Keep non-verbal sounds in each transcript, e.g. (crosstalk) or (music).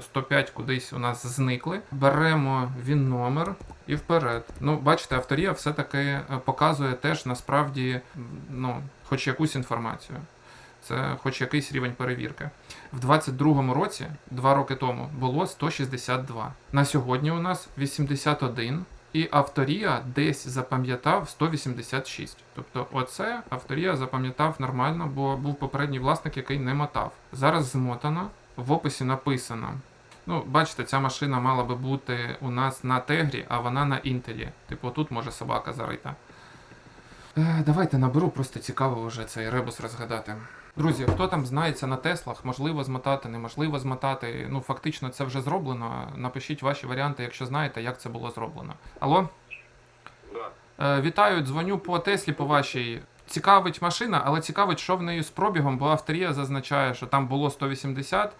тобто 105 кудись у нас зникли. Беремо він номер і вперед. Ну, бачите, авторія все-таки е, показує теж насправді ну, хоч якусь інформацію. Це хоч якийсь рівень перевірки. В 22-му році, два роки тому, було 162. На сьогодні у нас 81. І авторія десь запам'ятав 186. Тобто, оце авторія запам'ятав нормально, бо був попередній власник, який не мотав. Зараз змотано, в описі написано. Ну, бачите, ця машина мала би бути у нас на тегрі, а вона на інтелі. Типу, тут може собака зарита. Е, давайте наберу, просто цікаво вже цей ребус розгадати. Друзі, хто там знається на Теслах, можливо змотати, неможливо змотати. Ну, фактично, це вже зроблено. Напишіть ваші варіанти, якщо знаєте, як це було зроблено. Алло? Да. Е, вітаю, дзвоню по Теслі по вашій. Цікавить машина, але цікавить, що в неї з пробігом, бо авторія зазначає, що там було 180,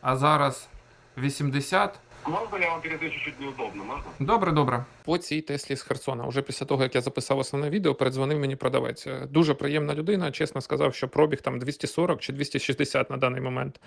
а зараз 80. Можно я вам передаю чуть-чуть неудобно, можно? Добре, добре. По цій Теслі з Херсона. Уже після того, як я записав основне відео, передзвонив мені продавець. Е, Дуже приємна людина. Чесно сказав, що пробіг там 240 чи 260 на даний момент.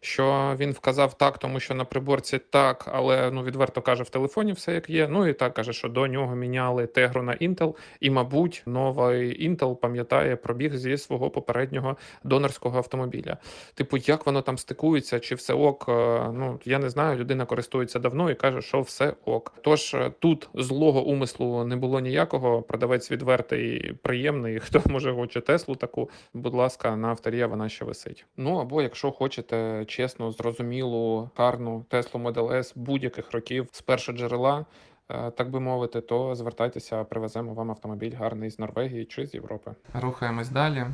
Що він вказав так, тому що на приборці так, але ну відверто каже, в телефоні все як є. Ну і так каже, що до нього міняли Тегру на Intel, і, мабуть, новий Intel пам'ятає пробіг зі свого попереднього донорського автомобіля. Типу, як воно там стикується, чи все ок? е, Ну я не знаю. Людина користується давно і каже, що все ок. Тож е, тут злого умислу не було ніякого. Продавець відвертий, приємний. (laughs) Хто може хоче Теслу таку, будь ласка, на авторія вона ще висить. Ну або якщо хочете чесну, зрозумілу, гарну Теслу Model S будь-яких років з першого джерела. е, Так би мовити, то звертайтеся, привеземо вам автомобіль гарний з Норвегії чи з Європи. Рухаємось далі.